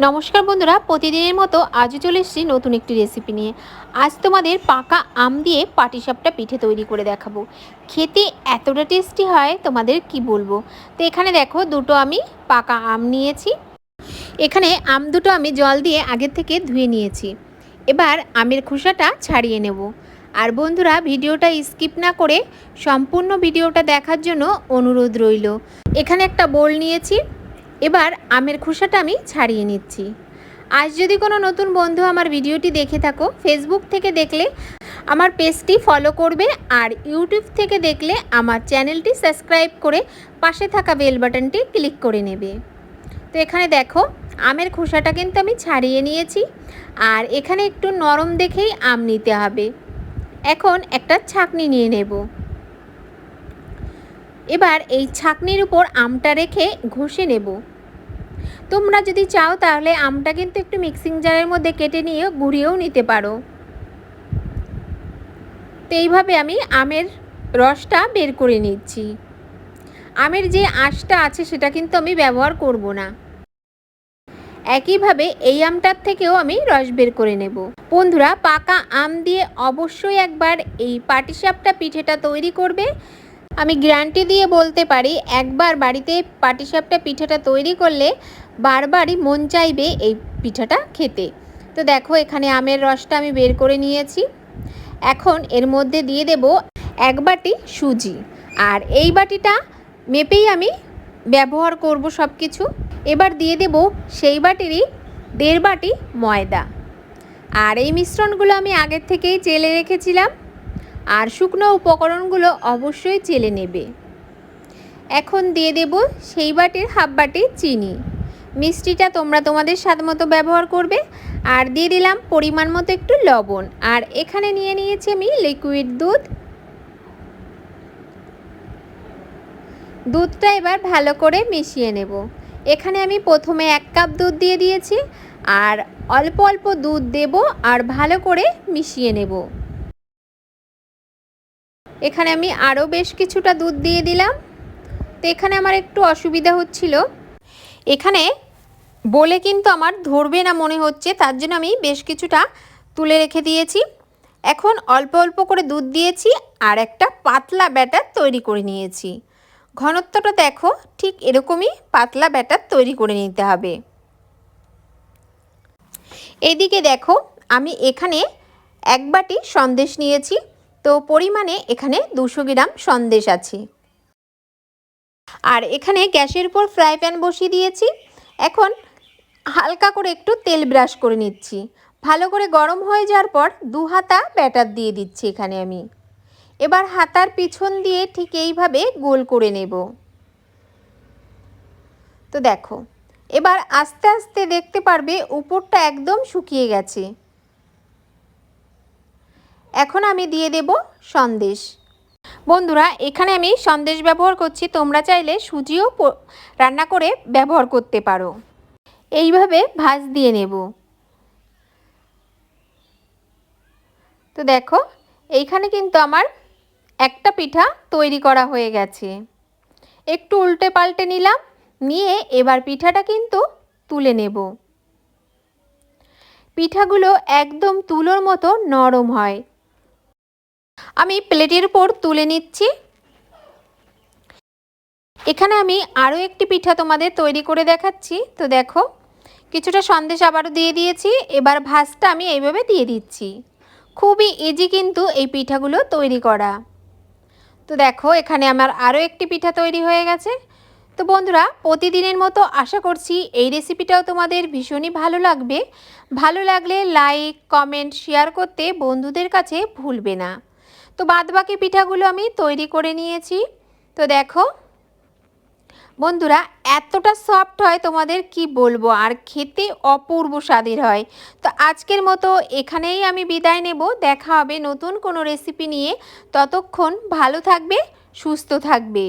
নমস্কার বন্ধুরা, প্রতিদিনের মতো আজও চলে এসেছি নতুন একটি রেসিপি নিয়ে। আজ তোমাদের পাকা আম দিয়ে পাটিসাপটা পিঠে তৈরি করে দেখাবো। খেতে এতটা টেস্টি হয়, তোমাদের কি বলব? তো এখানে দেখো, দুটো আমি পাকা আম নিয়েছি। এখানে আম দুটো আমি জল দিয়ে আগের থেকে ধুয়ে নিয়েছি। এবার আমের খোসাটা ছাড়িয়ে নেব। আর বন্ধুরা, ভিডিওটা স্কিপ না করে সম্পূর্ণ ভিডিওটা দেখার জন্য অনুরোধ রইল। এখানে একটা বোল নিয়েছি। এবার আমের খোসাটা আমি ছাড়িয়ে নিচ্ছি। আজ যদি কোনো নতুন বন্ধু আমার ভিডিওটি দেখে থাকো ফেসবুক থেকে দেখলে আমার পেজটি ফলো করবে আর ইউটিউব থেকে দেখলে আমার চ্যানেলটি সাবস্ক্রাইব করে পাশে থাকা বেল বাটনটি ক্লিক করে নেবে। তো এখানে দেখো, আমের খোসাটা কিন্তু আমি ছাড়িয়ে নিয়েছি আর এখানে একটু নরম দেখেই আম নিতে হবে। এখন একটা ছাকনি নিয়ে নেব। এবার এই ছাকনির উপর আমটা রেখে ঘষে নেব। তোমরা যদি চাও তাহলে আমটা কিন্তু একটু মিক্সিং জারের মধ্যে কেটে নিয়ে গুঁড়িয়েও নিতে পারো। তো এইভাবে আমি আমের রসটা বের করে নিচ্ছি। আমের যে আঁশটা আছে সেটা কিন্তু আমি ব্যবহার করব না। একইভাবে এই আমটার থেকেও আমি রস বের করে নেব। বন্ধুরা, পাকা আম দিয়ে অবশ্যই একবার এই পাটিসাপটা পিঠেটা তৈরি করবে আমি গ্যারান্টি দিয়ে বলতে পারি, একবার বাড়িতে পাটিসাপটা পিঠাটা তৈরি করলে বারবারই মন চাইবে এই পিঠাটা খেতে। তো দেখো এখানে আমের রসটা আমি বের করে নিয়েছি। এখন এর মধ্যে দিয়ে দেব এক বাটি সুজি। আর এই বাটিটা মেপেই আমি ব্যবহার করব সব কিছু এবার দিয়ে দেব সেই বাটিরই দেড় বাটি ময়দা। আর এই মিশ্রণগুলো আমি আগের থেকেই চেলে রেখেছিলাম। আর শুকনো উপকরণগুলো অবশ্যই চেলে নেবে। এখন দিয়ে দেব সেই বাটির হাফ বাটি চিনি। মিষ্টিটা তোমরা তোমাদের স্বাদ মতো ব্যবহার করবে। আর দিয়ে দিলাম পরিমাণ মতো একটু লবণ। আর এখানে নিয়ে নিয়েছি আমি লিকুইড দুধ। দুধটা এবার ভালো করে মিশিয়ে নেব। এখানে আমি প্রথমে এক কাপ দুধ দিয়ে দিয়েছি। আর অল্প অল্প দুধ দেব আর ভালো করে মিশিয়ে নেব। এখানে আমি আরও বেশ কিছুটা দুধ দিয়ে দিলাম। তো এখানে আমার একটু অসুবিধা হচ্ছিল। এখানে বলে কিন্তু আমার ধরবে না মনে হচ্ছে, তার জন্য আমি বেশ কিছুটা তুলে রেখে দিয়েছি। এখন অল্প অল্প করে দুধ দিয়েছি আর একটা পাতলা ব্যাটার তৈরি করে নিয়েছি। ঘনত্বটা দেখো, ঠিক এরকমই পাতলা ব্যাটার তৈরি করে নিতে হবে। এদিকে দেখো, আমি এখানে এক বাটি সন্দেশ নিয়েছি। তো পরিমাণে এখানে দুশো গ্রাম সন্দেশ আছে। আর এখানে গ্যাসের উপর ফ্রাই প্যান বসিয়ে দিয়েছি। এখন হালকা করে একটু তেল ব্রাশ করে নিচ্ছি। ভালো করে গরম হয়ে যাওয়ার পর দু হাতা ব্যাটার দিয়ে দিচ্ছি এখানে আমি। এবার হাতার পিছন দিয়ে ঠিক এইভাবে গোল করে নেব। তো দেখো, এবার আস্তে আস্তে দেখতে পারবে উপরটা একদম শুকিয়ে গেছে। এখন আমি দিয়ে দেব সন্দেশ। বন্ধুরা, এখানে আমি সন্দেশ ব্যবহার করছি। তোমরা চাইলে সুজিও রান্না করে ব্যবহার করতে পারো। এইভাবে ভাজ দিয়ে নেব। তো দেখো, এইখানে কিন্তু আমার একটা পিঠা তৈরি করা হয়ে গেছে। একটু উল্টে পাল্টে নিলাম, নিয়ে এবার পিঠাটা কিন্তু তুলে নেব। পিঠাগুলো একদম তুলোর মতো নরম হয়। আমি প্লেটের উপর তুলে নিচ্ছি। এখানে আমি আরও একটি পিঠা তোমাদের তৈরি করে দেখাচ্ছি। তো দেখো, কিছুটা সন্দেশ আবারও দিয়ে দিয়েছি, এবার ভাজটা আমি এইভাবে দিয়ে দিচ্ছি। খুবই ইজি কিন্তু এই পিঠাগুলো তৈরি করা। তো দেখো, এখানে আমার আরও একটি পিঠা তৈরি হয়ে গেছে। তো বন্ধুরা, প্রতিদিনের মতো আশা করছি এই রেসিপিটাও তোমাদের ভীষণই ভালো লাগবে। ভালো লাগলে লাইক কমেন্ট শেয়ার করতে বন্ধুদের কাছে ভুলবে না। তো বাদবাকি পিঠাগুলো আমি তৈরি করে নিয়েছি। তো দেখো, বন্ধুরা এতটা সফট হয় তোমাদের কি বলব, আর খেতে অপূর্ব স্বাদের হয়। তো আজকের মতো এখানেই আমি বিদায় নেব, দেখা হবে নতুন কোনো রেসিপি নিয়ে। ততক্ষণ ভালো থাকবে, সুস্থ থাকবে।